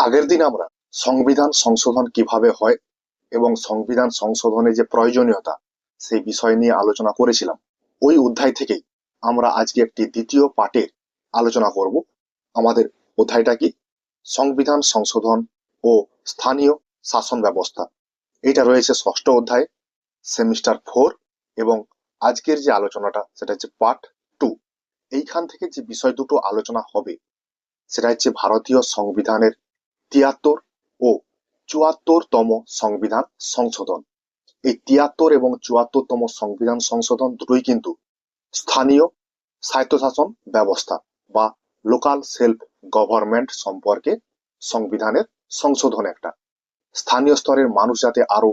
আগের দিন আমরা সংবিধান সংশোধন কীভাবে হয় এবং সংবিধান সংশোধনের যে প্রয়োজনীয়তা সেই বিষয় নিয়ে আলোচনা করেছিলাম। ওই অধ্যায় থেকেই আমরা আজকে একটি দ্বিতীয় পাঠের আলোচনা করব। আমাদের অধ্যায়টা কি? সংবিধান সংশোধন ও স্থানীয় শাসন ব্যবস্থা। এটা রয়েছে ষষ্ঠ অধ্যায়, সেমিস্টার ফোর এবং আজকের যে আলোচনাটা সেটা হচ্ছে পার্ট টু। এইখান থেকে যে বিষয় দুটো আলোচনা হবে সেটা হচ্ছে ভারতীয় সংবিধানের তিয়াত্তর ও চুয়াত্তরতম সংবিধান সংশোধন। এই তিয়াত্তর এবং চুয়াত্তরতম সংবিধান সংশোধন দুটোই কিন্তু স্থানীয় স্বায়ত্তশাসন ব্যবস্থা বা লোকাল সেলফ গভর্নমেন্ট সম্পর্কে সংবিধানের সংশোধন একটা। স্থানীয় স্তরের মানুষ যাতে আরও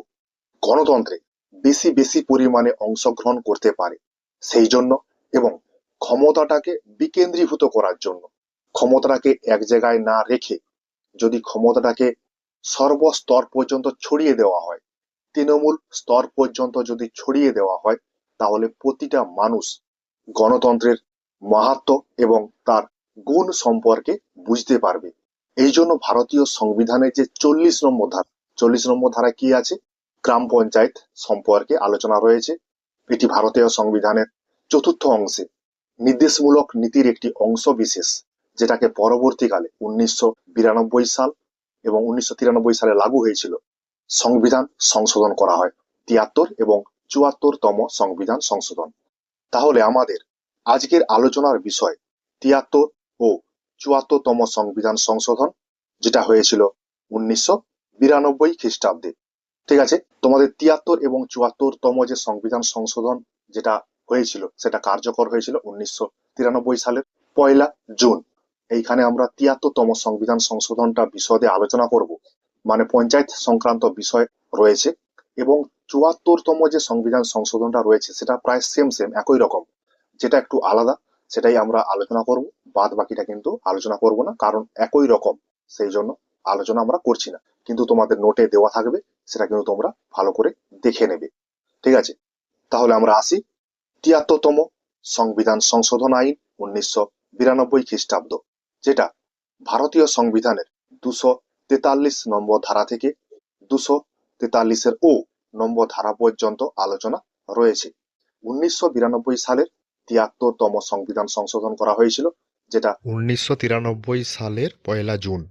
গণতন্ত্রে বেশি বেশি পরিমাণে অংশগ্রহণ করতে পারে, সেই জন্য এবং ক্ষমতাটাকে বিকেন্দ্রীভূত করার জন্য, ক্ষমতাটাকে এক জায়গায় না রেখে যদি ক্ষমতাটাকে সর্বস্তর পর্যন্ত ছড়িয়ে দেওয়া হয়, তৃণমূল স্তর পর্যন্ত যদি ছড়িয়ে দেওয়া হয়, তাহলে প্রতিটা মানুষ গণতন্ত্রের মাহাত্ম এবং তার গুণ সম্পর্কে বুঝতে পারবে। এই জন্য ভারতীয় সংবিধানের যে চল্লিশ নম্বর ধারা, চল্লিশ নম্বর ধারা কি আছে? গ্রাম পঞ্চায়েত সম্পর্কে আলোচনা রয়েছে। এটি ভারতীয় সংবিধানের চতুর্থ অংশে। নির্দেশমূলক নীতির একটি অংশ বিশেষ। যেটাকে পরবর্তীকালে উনিশশো বিরানব্বই সাল এবং উনিশশো তিরানব্বই সালে লাগু হয়েছিল, সংবিধান সংশোধন করা হয়। তিয়াত্তর এবং চুয়াত্তরতম সংবিধান সংশোধন। তাহলে আমাদের আজকের আলোচনার বিষয় তিয়াত্তর ও চুয়াত্তরতম সংবিধান সংশোধন, যেটা হয়েছিল উনিশশো বিরানব্বই খ্রিস্টাব্দে। ঠিক আছে? তোমাদের তিয়াত্তর এবং চুয়াত্তরতম যে সংবিধান সংশোধন যেটা হয়েছিল, সেটা কার্যকর হয়েছিল উনিশশো তিরানব্বই সালের পয়লা জুন। এইখানে আমরা তিয়াত্তরতম সংবিধান সংশোধনটা বিশদে আলোচনা করব। মানে পঞ্চায়েত সংক্রান্ত বিষয় রয়েছে এবং চুয়াত্তরতম যে সংবিধান সংশোধনটা রয়েছে সেটা প্রায় সেম সেম একই রকম। যেটা একটু আলাদা, সেটাই আমরা আলোচনা করব। বাদ বাকিটা কিন্তু আলোচনা করব না, কারণ একই রকম। সেই জন্য আলোচনা আমরা করছি না। কিন্তু তোমাদের নোটে দেওয়া থাকবে, সেটা কিন্তু তোমরা ভালো করে দেখে নেবে। ঠিক আছে? তাহলে আমরা আসি। তিয়াত্তরতম সংবিধান সংশোধন আইন উনিশশো বিরানব্বই খ্রিস্টাব্দ। যেটা ভারতীয় সংবিধানের দুশো তেতাল্লিশ নম্বর ধারা থেকে দুশো তেতাল্লিশের ও নম্বর ধারা পর্যন্ত আলোচনা রয়েছে। উনিশশো বিরানব্বই সালের তিয়াত্তরতম সংবিধান সংশোধন করা হয়েছিল যেটা উনিশশো তিরানব্বই সালের পয়লা জুন।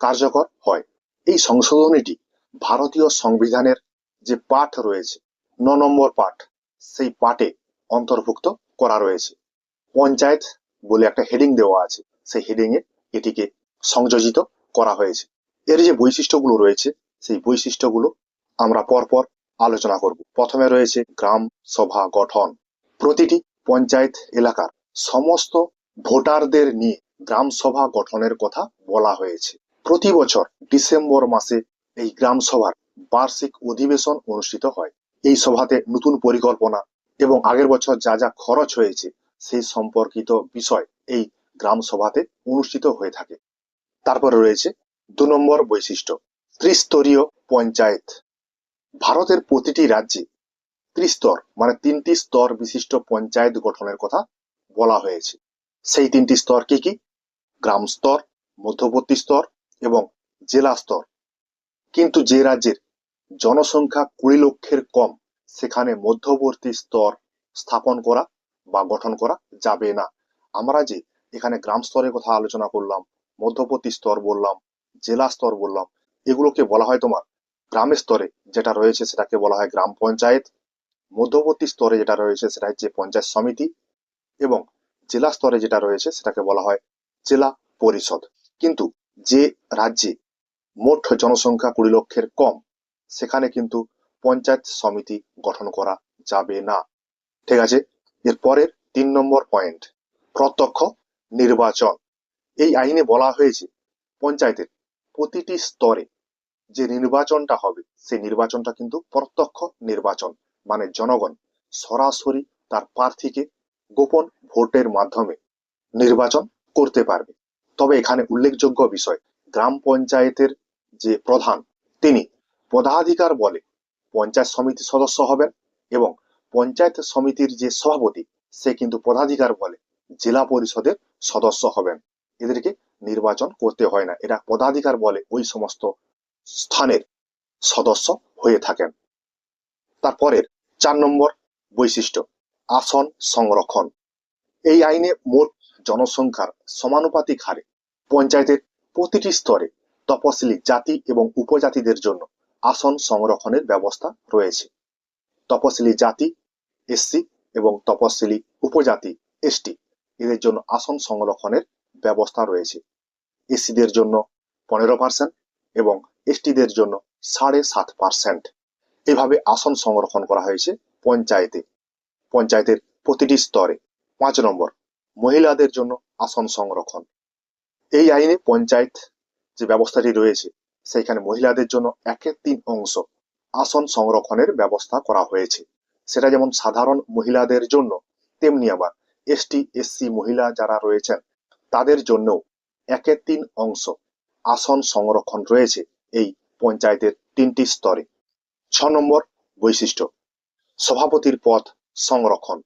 কার্যকর হয়। এই সংশোধনীটি ভারতীয় সংবিধানের যে পাঠ রয়েছে ন নম্বর পাঠ সেই পাঠে অন্তর্ভুক্ত করা রয়েছে। পঞ্চায়েত বলে একটা হেডিং দেওয়া আছে। সেই হেডিং এ এটিকে সংযোজিত করা হয়েছে। এর যে বৈশিষ্ট্যগুলো রয়েছে, সেই বৈশিষ্ট্যগুলো আমরা পরপর আলোচনা করব। প্রথমে রয়েছে গ্রাম সভা গঠন। প্রতিটি পঞ্চায়েত এলাকার সমস্ত ভোটারদের নিয়ে গ্রাম সভা গঠনের কথা বলা হয়েছে। প্রতি বছর ডিসেম্বর মাসে এই গ্রাম সভার বার্ষিক অধিবেশন অনুষ্ঠিত হয়। এই সভাতে নতুন পরিকল্পনা এবং আগের বছর যা যা খরচ হয়েছে, সেই সম্পর্কিত বিষয় এই গ্রাম সভাতে অনুষ্ঠিত হয়ে থাকে। তারপরে রয়েছে দু নম্বর বৈশিষ্ট্য, ত্রিস্তরীয় পঞ্চায়েত। ভারতের প্রতিটি রাজ্যে ত্রিস্তর মানে তিনটি স্তর বিশিষ্ট পঞ্চায়েত গঠনের কথা বলা হয়েছে। সেই তিনটি স্তর কি কি? গ্রাম স্তর, মধ্যবর্তী স্তর এবং জেলা স্তর। কিন্তু যে রাজ্যের জনসংখ্যা কুড়ি লক্ষের কম, সেখানে মধ্যবর্তী স্তর স্থাপন করা বা গঠন করা যাবে না। আমরা যে এখানে গ্রাম স্তরের কথা আলোচনা করলাম, মধ্যবর্তী স্তর বললাম, জেলা স্তর বললাম। এগুলোকে বলা হয় তোমার গ্রামের স্তরে, যেটা রয়েছে সেটাকে বলা হয় গ্রাম পঞ্চায়েত। মধ্যবর্তী স্তরে যেটা রয়েছে সেটা হচ্ছে পঞ্চায়েত সমিতি এবং জেলা স্তরে যেটা রয়েছে সেটাকে বলা হয় জেলা পরিষদ। কিন্তু যে রাজ্যে মোট জনসংখ্যা কুড়ি লক্ষের কম, সেখানে কিন্তু পঞ্চায়েত সমিতি গঠন করা যাবে না। ঠিক আছে? এর পরের তিন নম্বর পয়েন্ট প্রত্যক্ষ নির্বাচন। এই আইনে বলা হয়েছে, পঞ্চায়েতের প্রতিটি স্তরে যে নির্বাচনটা হবে সেই নির্বাচনটা কিন্তু প্রত্যক্ষ নির্বাচন। মানে জনগণ সরাসরি তার প্রার্থীকে গোপন ভোটের মাধ্যমে নির্বাচন করতে পারবে। তবে এখানে উল্লেখযোগ্য বিষয়, গ্রাম পঞ্চায়েতের যে প্রধান, তিনি পদাধিকার বলে পঞ্চায়েত সমিতি সদস্য হবেন এবং পঞ্চায়েত সমিতির যে সভাপতি, সে কিন্তু পদাধিকার বলে জেলা পরিষদের সদস্য হবেন। এদেরকে নির্বাচন করতে হয় না। এটা পদাধিকার বলে ওই সমস্ত স্থানের সদস্য হয়ে থাকেন। তারপরের চার নম্বর বৈশিষ্ট্য, আসন সংরক্ষণ। এই আইনে মোট জনসংখ্যার সমানুপাতিক হারে পঞ্চায়েতের প্রতিটি স্তরে তপশিলি জাতি এবং উপজাতিদের জন্য আসন সংরক্ষণের ব্যবস্থা রয়েছে। তপশিলি জাতি, এসসি এবং তপশিলি উপজাতি, এসটি। এদের জন্য আসন সংরক্ষণের ব্যবস্থা রয়েছে। এসসিদের জন্য পনেরো পার্সেন্ট এবং এসটিদের জন্য সাড়ে সাত পার্সেন্ট। এভাবে আসন সংরক্ষণ করা হয়েছে পঞ্চায়েতে। পঞ্চায়েতের প্রতিটি স্তরে পাঁচ নম্বর, মহিলাদের জন্য আসন সংরক্ষণ। এই আইনে পঞ্চায়েত যে ব্যবস্থাটি রয়েছে সেইখানে মহিলাদের জন্য একের তিন অংশ আসন সংরক্ষণের ব্যবস্থা করা হয়েছে। সেটা যেমন সাধারণ মহিলাদের জন্য, তেমনি আবার এসটি এসসি মহিলা যারা রয়েছেন, তাদের জন্যও একের তিন অংশ আসন সংরক্ষণ রয়েছে এই পঞ্চায়েতের তিনটি স্তরে। ছ নম্বর বৈশিষ্ট্য, সভাপতির পদ সংরক্ষণ।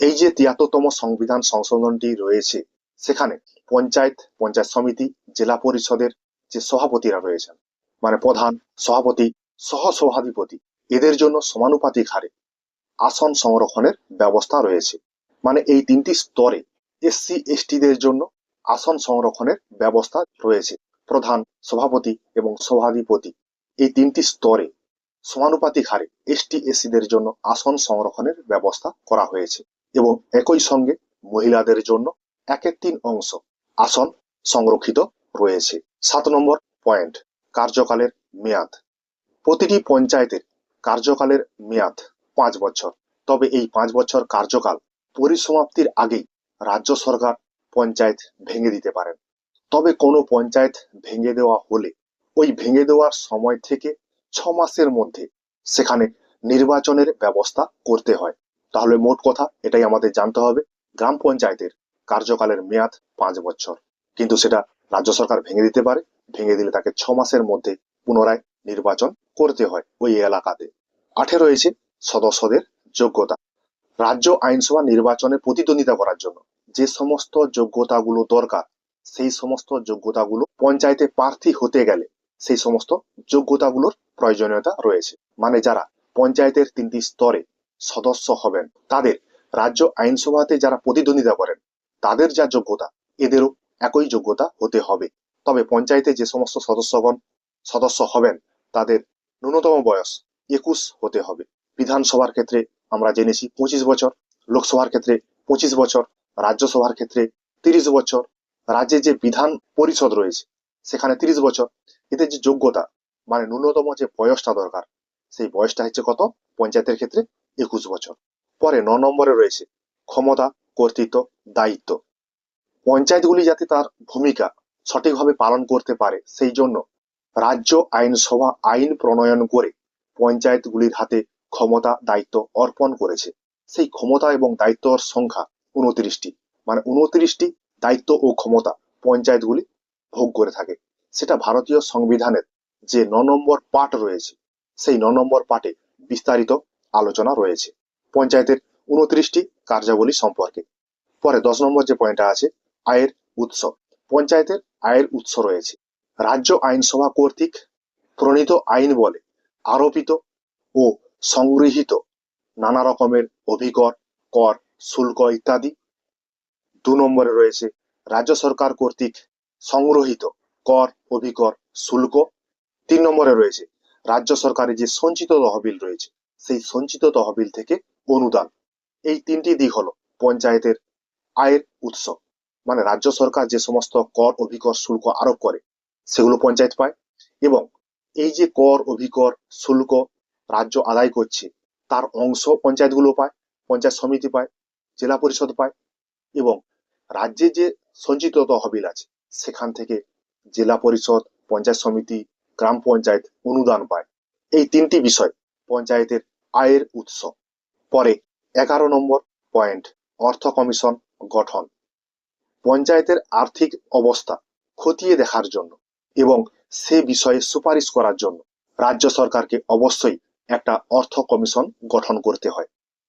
এই যে তিয়াত্তরতম সংবিধান সংশোধনটি রয়েছে, সেখানে পঞ্চায়েত পঞ্চায়েত সমিতি, জেলা পরিষদের যে সভাপতিরা রয়েছেন মানে প্রধান, সভাপতি, সহ সভাধিপতি, এদের জন্য সমানুপাতিক হারে আসন সংরক্ষণের ব্যবস্থা রয়েছে। মানে এই তিনটি স্তরে এসসি এসটিদের জন্য আসন সংরক্ষণের ব্যবস্থা রয়েছে। প্রধান সভাপতি এবং সভাধিপতি। এই তিনটি স্তরে সমানুপাতিক হারে এসটি এসসিদের জন্য আসন সংরক্ষণের ব্যবস্থা করা হয়েছে এবং একই সঙ্গে মহিলাদের জন্য একের তিন অংশ আসন সংরক্ষিত রয়েছে। সাত নম্বর পয়েন্ট, কার্যকালের মেয়াদ। প্রতিটি পঞ্চায়েতের কার্যকালের মেয়াদ পাঁচ বছর। তবে এই পাঁচ বছর কার্যকাল পরিসমাপ্তির আগেই রাজ্য সরকার পঞ্চায়েত ভেঙে দিতে পারেন। তবে কোনো পঞ্চায়েত ভেঙে দেওয়া হলে ওই ভেঙে দেওয়ার সময় থেকে ছ মাসের মধ্যে সেখানে নির্বাচনের ব্যবস্থা করতে হয়। তাহলে মোট কথা এটাই আমাদের জানতে হবে, গ্রাম পঞ্চায়েতের কার্যকালের মেয়াদ পাঁচ বছর। কিন্তু সেটা রাজ্য সরকার ভেঙে দিতে পারে, ভেঙে দিলে তাকে ছ মাসের মধ্যে পুনরায় নির্বাচন করতে হয় ওই এলাকাতে। আঠে রয়েছে সদস্যদের যোগ্যতা। রাজ্য আইনসভা নির্বাচনে প্রতিদ্বন্দ্বিতা করার জন্য যে সমস্ত যোগ্যতাগুলো দরকার, সেই সমস্ত যোগ্যতাগুলো পঞ্চায়েতে প্রার্থী হতে গেলে সেই সমস্ত যোগ্যতাগুলোর প্রয়োজনীয়তা রয়েছে। মানে যারা পঞ্চায়েতের তিনটি স্তরে সদস্য হবেন, তাদের রাজ্য আইনসভাতে যারা প্রতিদ্বন্দ্বিতা করেন, তাদের যা যোগ্যতা, এদেরও একই যোগ্যতা হতে হবে। তবে পঞ্চায়েতে যে সমস্ত সদস্যগণ সদস্য হবেন, তাদের ন্যূনতম বয়স একুশ হতে হবে। বিধানসভার ক্ষেত্রে আমরা জেনেছি পঁচিশ বছর, লোকসভার ক্ষেত্রে পঁচিশ বছর, রাজ্যসভার ক্ষেত্রে তিরিশ বছর রাজ্যে যে বিধান পরিষদ রয়েছে সেখানে তিরিশ বছর। এতে যে যোগ্যতা মানে ন্যূনতম যে বয়সটা দরকার, সেই বয়সটা হচ্ছে কত? পঞ্চায়েতের ক্ষেত্রে একুশ বছর। পরে ন নম্বরে রয়েছে ক্ষমতা, কর্তৃত্ব, দায়িত্ব। পঞ্চায়েতগুলি যাতে তার ভূমিকা সঠিকভাবে পালন করতে পারে, সেই জন্য রাজ্য আইনসভা আইন প্রণয়ন করে পঞ্চায়েতগুলির হাতে ক্ষমতা, দায়িত্ব অর্পণ করেছে। সেই ক্ষমতা এবং দায়িত্বর সংখ্যা উনত্রিশটি। মানে উনত্রিশটি দায়িত্ব ও ক্ষমতা পঞ্চায়েতগুলি ভোগ করে থাকে। সেটা ভারতীয় সংবিধানের যে ন নম্বর পাঠ রয়েছে, সেই ন নম্বর পাঠে বিস্তারিত আলোচনা রয়েছে। পঞ্চায়েতের উনত্রিশটি কার্যাবলী সম্পর্কে। পরে দশ নম্বর যে পয়েন্টটা আছে, আয়ের উৎস। পঞ্চায়েতের আয়ের উৎস রয়েছে। রাজ্য আইনসভা কর্তৃক প্রণীত আইন বলে আরোপিত ও সংগৃহীত নানা রকমের অভিকর কর, শুল্ক ইত্যাদি। দু নম্বরে রয়েছে রাজ্য সরকার কর্তৃক সংগ্রহিত কর অভিকর শুল্ক। তিন নম্বরে রয়েছে রাজ্য সরকারের যে সঞ্চিত তহবিল রয়েছে, সেই সঞ্চিত তহবিল থেকে অনুদান। এই তিনটি দিক হলো পঞ্চায়েতের আয়ের উৎস মানে রাজ্য সরকার যে সমস্ত কর অভিকর শুল্ক আরোপ করে, সেগুলো পঞ্চায়েত পায় এবং এই যে কর অভিকর শুল্ক রাজ্য আদায় করছে। তার অংশ পঞ্চায়েতগুলো পায়, পঞ্চায়েত সমিতি পায়, জেলা পরিষদ পায় এবং রাজ্যে যে সঞ্চিত তহবিল আছে, সেখান থেকে জেলা পরিষদ, পঞ্চায়েত সমিতি, গ্রাম পঞ্চায়েত অনুদান পায়। এই তিনটি বিষয় পঞ্চায়েতের আয়ের উৎস। পরে এগারো নম্বর পয়েন্ট, অর্থ কমিশন গঠন। পঞ্চায়েতের আর্থিক অবস্থা খতিয়ে দেখার জন্য এবং সে বিষয়ে সুপারিশ করার জন্য রাজ্য সরকারকে অবশ্যই একটা অর্থ কমিশন গঠন করতে হয়।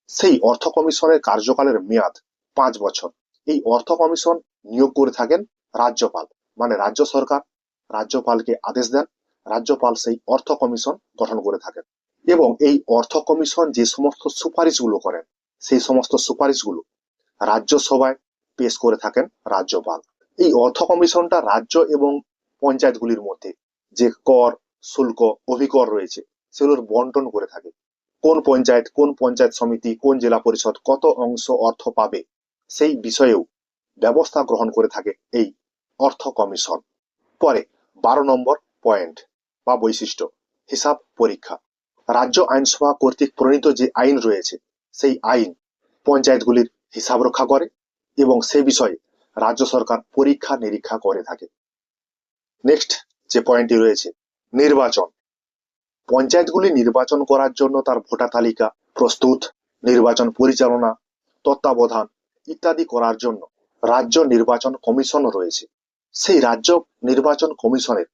সেই অর্থ কমিশনের কার্যকালের মেয়াদ পাঁচ বছর। এই অর্থ কমিশন নিয়োগ করে থাকেন রাজ্যপাল মানে রাজ্য সরকার। রাজ্যপালকে আদেশ দেন, রাজ্যপাল সেই অর্থ কমিশন গঠন করে থাকেন। এবং এই অর্থ কমিশন যে সমস্ত সুপারিশগুলো করেন, সেই সমস্ত সুপারিশগুলো রাজ্যসভায় পেশ করে থাকেন রাজ্যপাল। এই অর্থ কমিশনটা রাজ্য এবং পঞ্চায়েতগুলির মধ্যে যে কর, শুল্ক, অভিকর রয়েছে সেগুলোর বন্টন করে থাকে। কোন পঞ্চায়েত কোন পঞ্চায়েত সমিতি, কোন জেলা পরিষদ কত অংশ অর্থ পাবে সেই বিষয়েও ব্যবস্থা গ্রহণ করে থাকে এই অর্থ কমিশন। পরে বারো নম্বর পয়েন্ট বা বৈশিষ্ট্য, হিসাব পরীক্ষা। রাজ্য আইনসভা কর্তৃক প্রণীত যে আইন রয়েছে, সেই আইন পঞ্চায়েতগুলির হিসাব রক্ষা করে এবং সে বিষয়ে রাজ্য সরকার পরীক্ষা নিরীক্ষা করে থাকে। নেক্সট যে পয়েন্টটি রয়েছে, নির্বাচন। পঞ্চায়েতগুলি নির্বাচন করার জন্য তার ভোটার তালিকা প্রস্তুত, নির্বাচন পরিচালনা, তত্ত্বাবধান ইত্যাদি করার জন্য রাজ্য নির্বাচন কমিশন রয়েছে। সেই রাজ্য নির্বাচন কমিশনের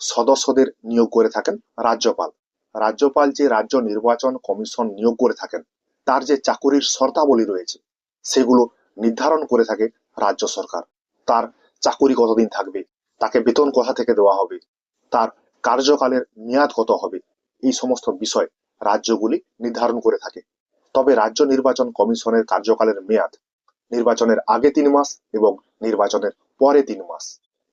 সদস্যদের নিয়োগ করে থাকেন রাজ্যপাল। রাজ্যপাল যে রাজ্য নির্বাচন কমিশন নিয়োগ করে থাকেন, তার যে চাকুরির শর্তাবলী রয়েছে, সেগুলো নির্ধারণ করে থাকে রাজ্য সরকার। তার চাকুরি কতদিন থাকবে, তাকে বেতন কোথা থেকে দেওয়া হবে, তার কার্যকালের মেয়াদ কত হবে এই সমস্ত বিষয় রাজ্যগুলি নির্ধারণ করে থাকে। তবে রাজ্য নির্বাচন কমিশনের কার্যকালের মেয়াদ নির্বাচনের আগে তিন মাস এবং নির্বাচনের পরে তিন মাস।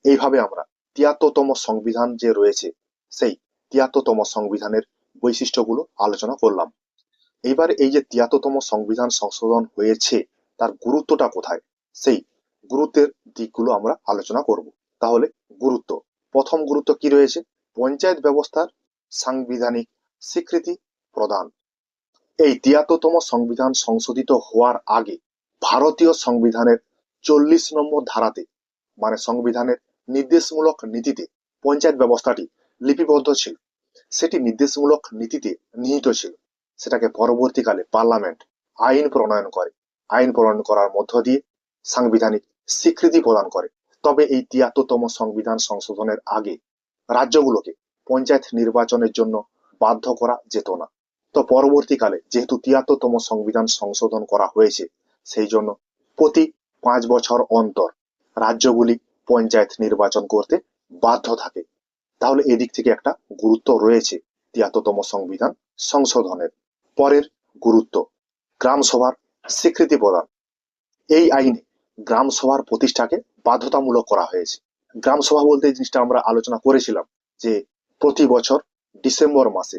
এইভাবে আমরা তিয়াত্তরতম সংবিধান যে রয়েছে, সেই তিয়াত্তরতম সংবিধানের বৈশিষ্ট্যগুলো আলোচনা করলাম। এইবার এই যে তিয়াত্তরতম সংবিধান সংশোধন হয়েছে, তার গুরুত্বটা কোথায়? সেই গুরুত্বের দিকগুলো আমরা আলোচনা করব। তাহলে গুরুত্ব, প্রথম গুরুত্ব কি রয়েছে? পঞ্চায়েত ব্যবস্থার সাংবিধানিক স্বীকৃতি প্রদান। এই তিয়াত্তরতম সংবিধান সংশোধিত হওয়ার আগে ভারতীয় সংবিধানের চল্লিশ নম্বর ধারাতে মানে সংবিধানের নির্দেশমূলক নীতিতে পঞ্চায়েত ব্যবস্থাটি লিপিবদ্ধ ছিল। সেটি নির্দেশমূলক নীতিতে নিহিত ছিল। সেটাকে পরবর্তীকালে পার্লামেন্ট আইন প্রণয়ন করে। আইন প্রণয়ন করার মধ্য দিয়ে সাংবিধানিক স্বীকৃতি প্রদান করে। তবে এই তিয়াত্তরতম সংবিধান সংশোধনের আগে রাজ্যগুলোকে পঞ্চায়েত নির্বাচনের জন্য বাধ্য করা যেত না। তো পরবর্তীকালে যেহেতু তিয়াত্তরতম সংবিধান সংশোধন করা হয়েছে, সেই জন্য প্রতি পাঁচ বছর অন্তর রাজ্যগুলি পঞ্চায়েত নির্বাচন করতে বাধ্য থাকে। তাহলে এদিক থেকে একটা গুরুত্ব রয়েছে তিয়াত্তরতম সংবিধান সংশোধনের। পরের গুরুত্ব গ্রাম সভার স্বীকৃতি প্রদান। এই আইনে গ্রাম সভার প্রতিষ্ঠাকে বাধ্যতামূলক করা হয়েছে। গ্রাম সভা বলতে এই জিনিসটা আমরা আলোচনা করেছিলাম যে প্রতি বছর ডিসেম্বর মাসে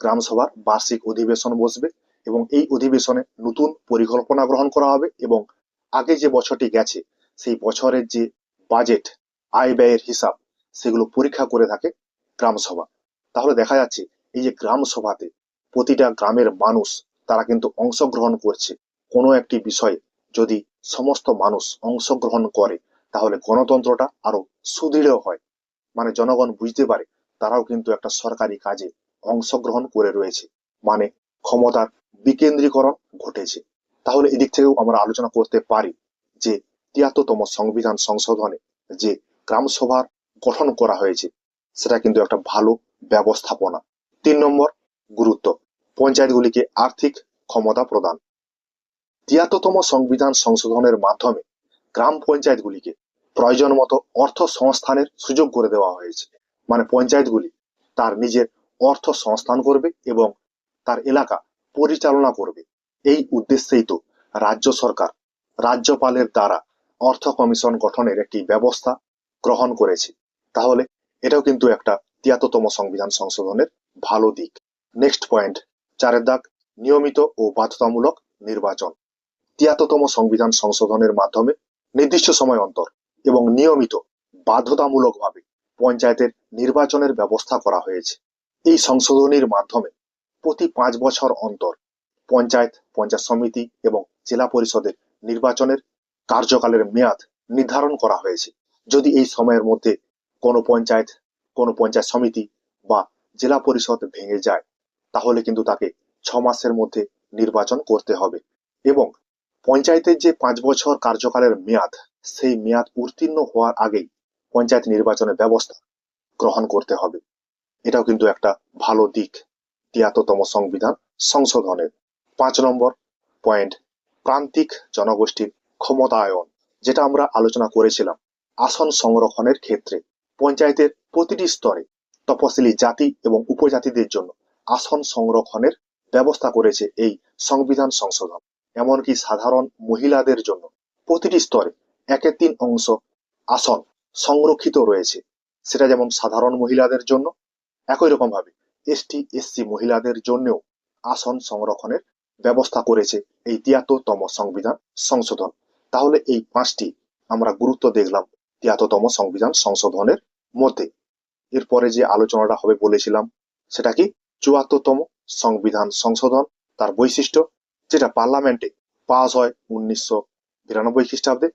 গ্রাম সভার বার্ষিক অধিবেশন বসবে এবং এই অধিবেশনে নতুন পরিকল্পনা গ্রহণ করা হবে এবং আগে যে বছরটি গেছে, সেই বছরের যে বাজেট, আয় ব্যয়ের হিসাব, সেগুলো পরীক্ষা করে থাকে গ্রাম সভা তাহলে দেখা যাচ্ছে, এই যে গ্রাম সভাতে প্রতিটা গ্রামের মানুষ, তারা কিন্তু অংশগ্রহণ করছে। কোনো একটি বিষয়ে যদি সমস্ত মানুষ অংশগ্রহণ করে, তাহলে গণতন্ত্রটা আরও সুদৃঢ় হয়। মানে জনগণ বুঝতে পারে তারাও কিন্তু একটা সরকারি কাজে অংশগ্রহণ করে রয়েছে। মানে ক্ষমতার বিকেন্দ্রীকরণ ঘটেছে। তাহলে এদিক থেকেও আমরা আলোচনা করতে পারি যে তিয়াত্তরতম সংবিধান সংশোধনে যে গ্রাম সভার গঠন করা হয়েছে, সেটা কিন্তু একটা ভালো ব্যবস্থাপনা। তিন নম্বর গুরুত্ব, পঞ্চায়েতগুলিকে আর্থিক ক্ষমতা প্রদান। তিয়াত্তরতম সংবিধান সংশোধনের মাধ্যমে গ্রাম পঞ্চায়েতগুলিকে প্রয়োজন মতো অর্থ সংস্থানের সুযোগ করে দেওয়া হয়েছে। মানে পঞ্চায়েতগুলি, তার নিজের অর্থ সংস্থান করবে এবং তার এলাকা পরিচালনা করবে। এই উদ্দেশ্যেই তো রাজ্য সরকার রাজ্যপালের দ্বারা অর্থ কমিশন গঠনের একটি ব্যবস্থা গ্রহণ করেছে। তাহলে এটাও কিন্তু একটা তিয়াত্তরতম সংবিধান সংশোধনের ভালো দিক। নেক্সট পয়েন্ট, চারের দাগ, নিয়মিত ও বাধ্যতামূলক নির্বাচন। তিয়াত্তরতম সংবিধান সংশোধনের মাধ্যমে নির্দিষ্ট সময় অন্তর এবং নিয়মিত বাধ্যতামূলকভাবে পঞ্চায়েতের নির্বাচনের ব্যবস্থা করা হয়েছে। এই সংশোধনীর মাধ্যমে প্রতি পাঁচ বছর অন্তর পঞ্চায়েত পঞ্চায়েত সমিতি এবং জেলা পরিষদের নির্বাচনের কার্যকালের মেয়াদ নির্ধারণ করা হয়েছে। যদি এই সময়ের মধ্যে কোনো পঞ্চায়েত কোনো পঞ্চায়েত সমিতি বা জেলা পরিষদ ভেঙে যায়, তাহলে কিন্তু তাকে ছ মাসের মধ্যে নির্বাচন করতে হবে এবং পঞ্চায়েতের যে পাঁচ বছর কার্যকালের মেয়াদ, সেই মেয়াদ উত্তীর্ণ হওয়ার আগেই পঞ্চায়েত নির্বাচনের ব্যবস্থা গ্রহণ করতে হবে। এটাও কিন্তু একটা ভালো দিক, তিয়াত্তরতম সংবিধান সংশোধনের। পাঁচ নম্বর পয়েন্ট, প্রান্তিক জনগোষ্ঠীর ক্ষমতায়ন, যেটা আমরা আলোচনা করেছিলাম, আসন সংরক্ষণের ক্ষেত্রে। পঞ্চায়েতের প্রতিটি স্তরে তপশিলি জাতি এবং উপজাতিদের জন্য আসন সংরক্ষণের ব্যবস্থা করেছে এই সংবিধান সংশোধন। এমনকি সাধারণ মহিলাদের জন্য প্রতিটি স্তরে একের তিন অংশ আসন সংরক্ষিত রয়েছে। সেটা যেমন সাধারণ মহিলাদের জন্য, একই রকম ভাবে এসটি, এসসি মহিলাদের জন্যও আসন সংরক্ষণের ব্যবস্থা করেছে এই তিয়াত্তরতম সংবিধান সংশোধন। তাহলে এই পাঁচটি আমরা গুরুত্ব দেখলাম তিয়াত্তরতম সংবিধান সংশোধনের মধ্যে। এরপরে যে আলোচনাটা হবে বলেছিলাম, সেটা কি? চুয়াত্তরতম সংবিধান সংশোধন, তার বৈশিষ্ট্য, যেটা পার্লামেন্টে পাস হয় উনিশশো বিরানব্বই খ্রিস্টাব্দে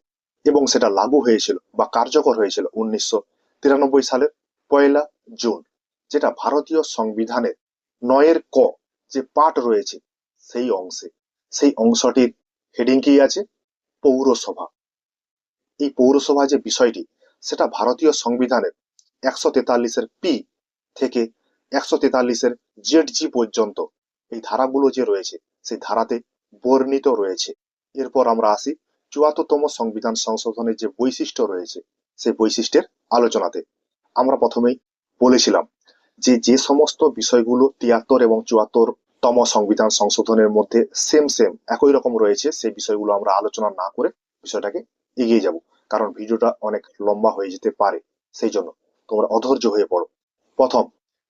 এবং সেটা লাগু হয়েছিল বা কার্যকর হয়েছিল উনিশশো তিরানব্বই সালের পয়লা জুন, যেটা ভারতীয় সংবিধানের নয়ের ক যে পাঠ রয়েছে সেই অংশে। সেই অংশটির হেডিং কি আছে? পৌরসভা। এই পৌরসভা যে বিষয়টি, সেটা ভারতীয় সংবিধানের একশো তেতাল্লিশের পি থেকে একশো তেতাল্লিশের জেড জি পর্যন্ত এই ধারাগুলো যে রয়েছে, সেই ধারাতে বর্ণিত রয়েছে। এরপর আমরা আসি চুয়াত্তরতম সংবিধান সংশোধনের যে বৈশিষ্ট্য রয়েছে, সেই বৈশিষ্ট্যের আলোচনাতে আমরা প্রথমেই বলেছিলাম যে যে সমস্ত বিষয়গুলো তিয়াত্তর এবং চুয়াত্তর তম সংবিধান সংশোধনের মধ্যে সেম সেম একই রকম রয়েছে, সেই বিষয়গুলো আমরা আলোচনা না করে বিষয়টাকে এগিয়ে যাব। কারণ ভিডিওটা অনেক লম্বা হয়ে যেতে পারে, সেই জন্য তোমরা অধৈর্য হয়ে পড়ো। প্রথম,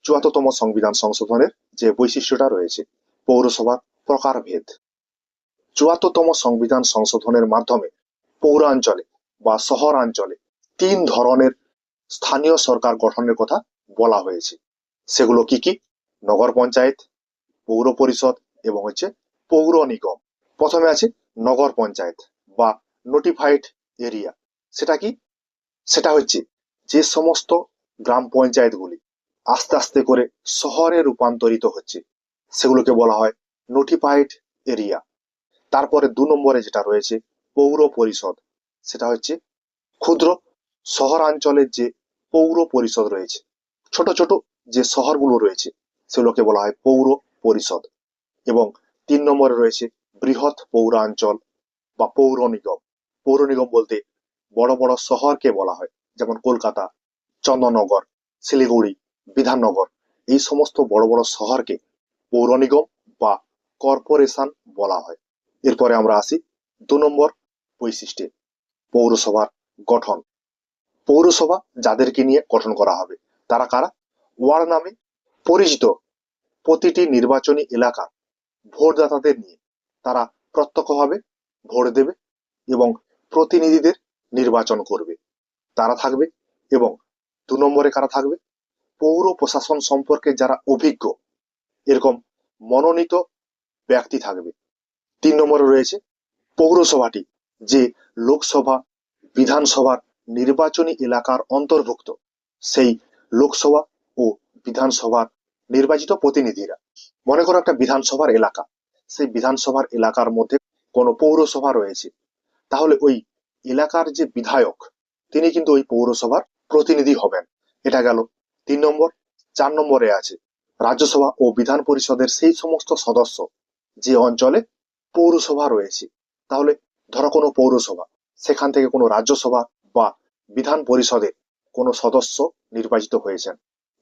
চুয়াত্তরতম সংবিধান সংশোধনের যে বৈশিষ্ট্যটা রয়েছে, পৌরসভার প্রকারভেদ। চুয়াত্তরতম সংবিধান সংশোধনের মাধ্যমে পৌরাঞ্চলে বা শহরাঞ্চলে তিন ধরনের স্থানীয় সরকার গঠনের কথা বলা হয়েছে। সেগুলো কি কি? নগর পঞ্চায়েত, পৌর পরিষদ এবং হচ্ছে পৌর নিগম। প্রথমে আছে নগর পঞ্চায়েত বা নোটিফাইড এরিয়া সেটা কি? সেটা হচ্ছে যে সমস্ত গ্রাম পঞ্চায়েতগুলি আস্তে আস্তে করে শহরে রূপান্তরিত হচ্ছে, সেগুলোকে বলা হয় নোটিফাইড এরিয়া তারপরে দু নম্বরে যেটা রয়েছে, পৌর পরিষদ। সেটা হচ্ছে ক্ষুদ্র শহরাঞ্চলের যে পৌর পরিষদ রয়েছে, ছোট ছোট যে শহরগুলো রয়েছে, সেগুলোকে বলা হয় পৌর পরিষদ। এবং তিন নম্বরে রয়েছে বৃহৎ পৌরাঞ্চল বা পৌর নিগম। পৌর নিগম বলতে বড় বড় শহরকে বলা হয়, যেমন কলকাতা, চন্দননগর, শিলিগুড়ি, বিধাননগর। এই সমস্ত বড় বড় শহরকে পৌর নিগম বা কর্পোরেশন বলা হয়। এরপরে আমরা আসি দু নম্বর বৈশিষ্ট্যে, পৌরসভার গঠন। পৌরসভা যাদেরকে নিয়ে গঠন করা হবে, তারা কারা? ওয়ার্ড নামে পরিচিত প্রতিটি নির্বাচনী এলাকার ভোটদাতাদের নিয়ে। তারা প্রত্যক্ষভাবে ভোট দেবে এবং প্রতিনিধিদের নির্বাচন করবে। তারা থাকবে এবং দু নম্বরে কারা থাকবে? পৌর প্রশাসন সম্পর্কে যারা অভিজ্ঞ, এরকম মনোনীত ব্যক্তি থাকবে। তিন নম্বরে রয়েছে পৌরসভাটি, যে লোকসভা, বিধানসভার নির্বাচনী এলাকার অন্তর্ভুক্ত। সেই লোকসভা ও বিধানসভার নির্বাচিত প্রতিনিধিরা, মনে করো একটা বিধানসভার এলাকা, সেই বিধানসভার এলাকার মধ্যে কোনো পৌরসভা রয়েছে। তাহলে ওই এলাকার যে বিধায়ক, তিনি কিন্তু ওই পৌরসভার প্রতিনিধি হবেন। এটা গেল তিন নম্বর। চার নম্বরে আছে রাজ্যসভা ও বিধান পরিষদের সেই সমস্ত সদস্য, যে অঞ্চলে পৌরসভা রয়েছে। তাহলে ধরো কোনো পৌরসভা, সেখান থেকে কোনো রাজ্যসভা বা বিধান পরিষদের কোনো সদস্য নির্বাচিত হয়েছেন।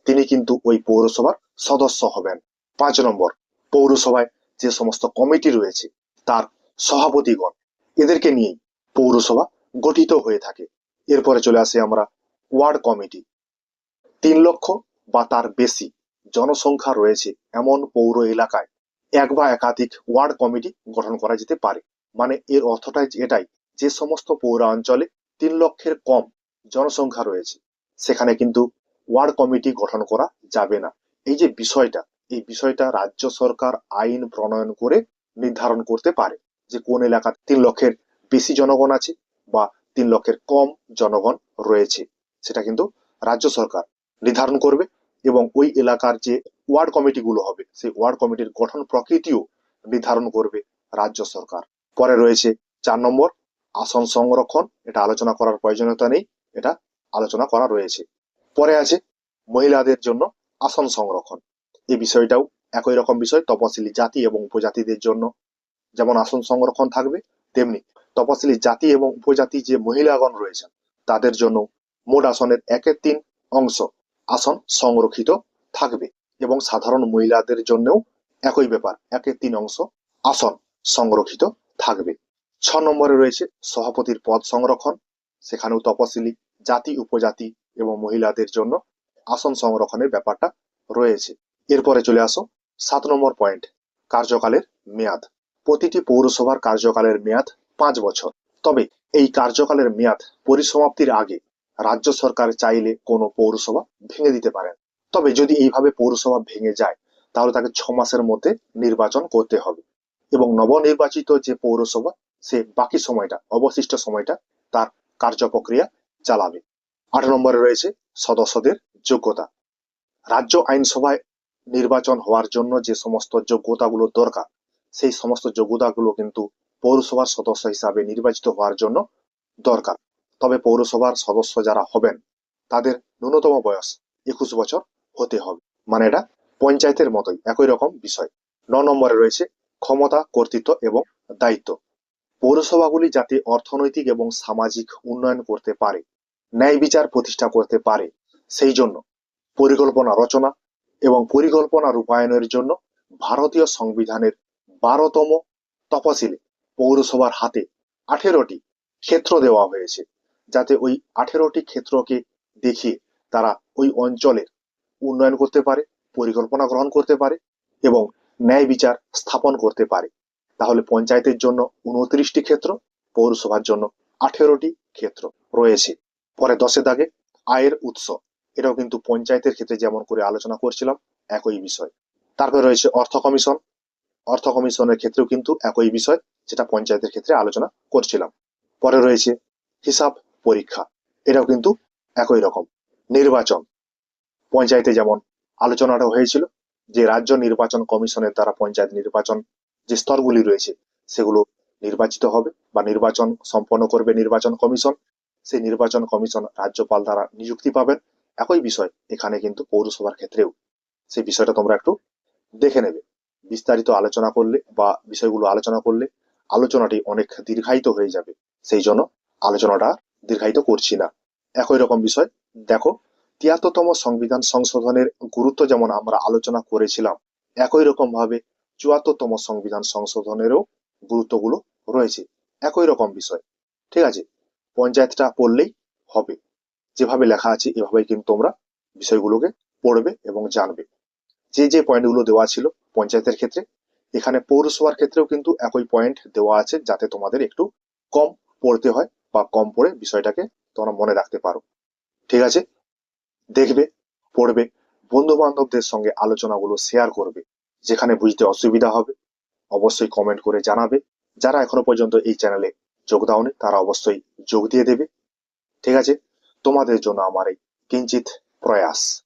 তিনি কিন্তু ওই পৌরসভার সদস্য হবেন। পাঁচ নম্বর, পৌরসভায় যে সমস্ত কমিটি রয়েছে, তার সভাপতিগণ, এদেরকে নিয়েই পৌরসভা গঠিত হয়ে থাকে। এরপরে চলে আসি আমরা ওয়ার্ড কমিটি। তিন লক্ষ বা তার বেশি জনসংখ্যা রয়েছে এমন পৌর এলাকায় এক বা একাধিক ওয়ার্ড কমিটি গঠন করা যেতে পারে। মানে এর অর্থটাই এটাই, যে সমস্ত পৌরাঞ্চলে তিন লক্ষের কম জনসংখ্যা রয়েছে, সেখানে কিন্তু ওয়ার্ড কমিটি গঠন করা যাবে না। এই যে বিষয়টা, এই বিষয়টা রাজ্য সরকার আইন প্রণয়ন করে নির্ধারণ করতে পারে যে কোন এলাকার তিন লক্ষের বেশি জনগণ আছে বা তিন লক্ষের কম জনগণ রয়েছে, সেটা কিন্তু রাজ্য সরকার নির্ধারণ করবে। এবং ওই এলাকার যে ওয়ার্ড কমিটিগুলো হবে, সেই ওয়ার্ড কমিটির গঠন প্রকৃতিও নির্ধারণ করবে রাজ্য সরকার। পরে রয়েছে চার নম্বর, আসন সংরক্ষণ। এটা আলোচনা করার প্রয়োজনীয়তা নেই, এটা আলোচনা করা রয়েছে। পরে আছে মহিলাদের জন্য আসন সংরক্ষণ। এই বিষয়টাও একই রকম বিষয়, তপশিলি জাতি এবং উপজাতিদের জন্য। যেমন আসন সংরক্ষণ থাকবে, তেমনি তপশিলি জাতি এবং উপজাতি যে মহিলাগণ রয়েছেন, তাদের জন্য মোট আসনের একের তিন অংশ। আসন সংরক্ষিত থাকবে এবং সাধারণ মহিলাদের জন্যও একই ব্যাপার একের তিন অংশ আসন সংরক্ষিত থাকবে। ছ নম্বরে রয়েছে সভাপতির পদ সংরক্ষণ। সেখানেও তপশিলি, জাতি, উপজাতি এবং মহিলাদের জন্য আসন সংরক্ষণের ব্যাপারটা রয়েছে। এরপরে চলে আসো সাত নম্বর পয়েন্ট, কার্যকালের মেয়াদ। প্রতিটি পৌরসভার কার্যকালের মেয়াদ পাঁচ বছর। তবে এই কার্যকালের মেয়াদ পরিসমাপ্তির আগে রাজ্য সরকার চাইলে কোনো পৌরসভা ভেঙে দিতে পারেন। তবে যদি এইভাবে পৌরসভা ভেঙে যায়, তাহলে তাকে ছ মাসের মধ্যে নির্বাচন করতে হবে। এবং নবনির্বাচিত যে পৌরসভা, সে বাকি সময়টা, অবশিষ্ট সময়টা তার কার্য প্রক্রিয়া চালাবে। আট নম্বরে রয়েছে সদস্যদের যোগ্যতা। রাজ্য আইনসভায় নির্বাচন হওয়ার জন্য যে সমস্ত যোগ্যতাগুলো দরকার, সেই সমস্ত যোগ্যতাগুলো কিন্তু পৌরসভার সদস্য হিসাবে নির্বাচিত হওয়ার জন্য দরকার। তবে পৌরসভার সদস্য যারা হবেন, তাদের ন্যূনতম বয়স একুশ বছর হতে হবে। মানে এটা পঞ্চায়েতের মতোই, একই রকম বিষয়। ন নম্বরে রয়েছে ক্ষমতা, কর্তৃত্ব এবং দায়িত্ব। পৌরসভাগুলি যাতে অর্থনৈতিক এবং সামাজিক উন্নয়ন করতে পারে, ন্যায় বিচার প্রতিষ্ঠা করতে পারে, সেই জন্য পরিকল্পনা রচনা এবং পরিকল্পনা রূপায়ণের জন্য ভারতীয় সংবিধানের বারোতম তফসিলে পৌরসভার হাতে আঠেরোটি ক্ষেত্র দেওয়া হয়েছে। যাতে ওই আঠেরোটি ক্ষেত্রকে দেখিয়ে তারা ওই অঞ্চলের উন্নয়ন করতে পারে, পরিকল্পনা গ্রহণ করতে পারে এবং ন্যায় বিচার স্থাপন করতে পারে। তাহলে পঞ্চায়েতের জন্য উনত্রিশটি ক্ষেত্র, পৌরসভার জন্য আঠেরোটি ক্ষেত্র রয়েছে। পরে দশে দাগে আয়ের উৎস। এটাও কিন্তু পঞ্চায়েতের ক্ষেত্রে যেমন করে আলোচনা করছিলাম, একই বিষয়। তারপরে রয়েছে অর্থ কমিশন। অর্থ কমিশনের ক্ষেত্রেও কিন্তু একই বিষয়, যেটা পঞ্চায়েতের ক্ষেত্রে আলোচনা করছিলাম। পরে রয়েছে হিসাব পরীক্ষা। এটাও কিন্তু একই রকম। নির্বাচন। পঞ্চায়েতে যেমন আলোচনাটা হয়েছিল যে রাজ্য নির্বাচন কমিশনের দ্বারা পঞ্চায়েত নির্বাচন যে স্তরগুলি রয়েছে, সেগুলো নির্বাচিত হবে বা নির্বাচন সম্পন্ন করবে নির্বাচন কমিশন। সেই নির্বাচন কমিশন রাজ্যপাল দ্বারা নিযুক্তি পাবেন। একই বিষয় এখানে কিন্তু পৌরসভার ক্ষেত্রেও। সেই বিষয়টা তোমরা একটু দেখে নেবে। বিস্তারিত আলোচনা করলে বা বিষয়গুলো আলোচনা করলে আলোচনাটি অনেক দীর্ঘায়িত হয়ে যাবে। সেই জন্য আলোচনাটা দীর্ঘায়িত করছি না। একই রকম বিষয়, দেখো, তিয়াত্তরতম সংবিধান সংশোধনের গুরুত্ব যেমন আমরা আলোচনা করেছিলাম, একই রকম ভাবে চুয়াত্তরতম সংবিধান সংশোধনেরও গুরুত্বগুলো রয়েছে। একই রকম বিষয়, ঠিক আছে? পঞ্চায়েতটা পড়লেই হবে। যেভাবে লেখা আছে, এভাবেই কিন্তু তোমরা বিষয়গুলোকে পড়বে এবং জানবে। যে যে পয়েন্টগুলো দেওয়া ছিল পঞ্চায়েতের ক্ষেত্রে, এখানে পৌরসভার ক্ষেত্রেও কিন্তু একই পয়েন্ট দেওয়া আছে, যাতে তোমাদের একটু কম পড়তে হয়। বা কম পড়ে বিষয়টাকে তোমরা মনে রাখতে পারো। ঠিক আছে? দেখবে, পড়বে বন্ধু বান্ধবদের সঙ্গে আলোচনাগুলো শেয়ার করবে, যেখানে বুঝতে অসুবিধা হবে। অবশ্যই কমেন্ট করে জানাবে। যারা এখনও পর্যন্ত এই চ্যানেলে যোগ দাওনি, তারা অবশ্যই যোগ দিয়ে দেবে। ঠিক আছে? তোমাদের জন্য আমার এই কিঞ্চিত প্রয়াস।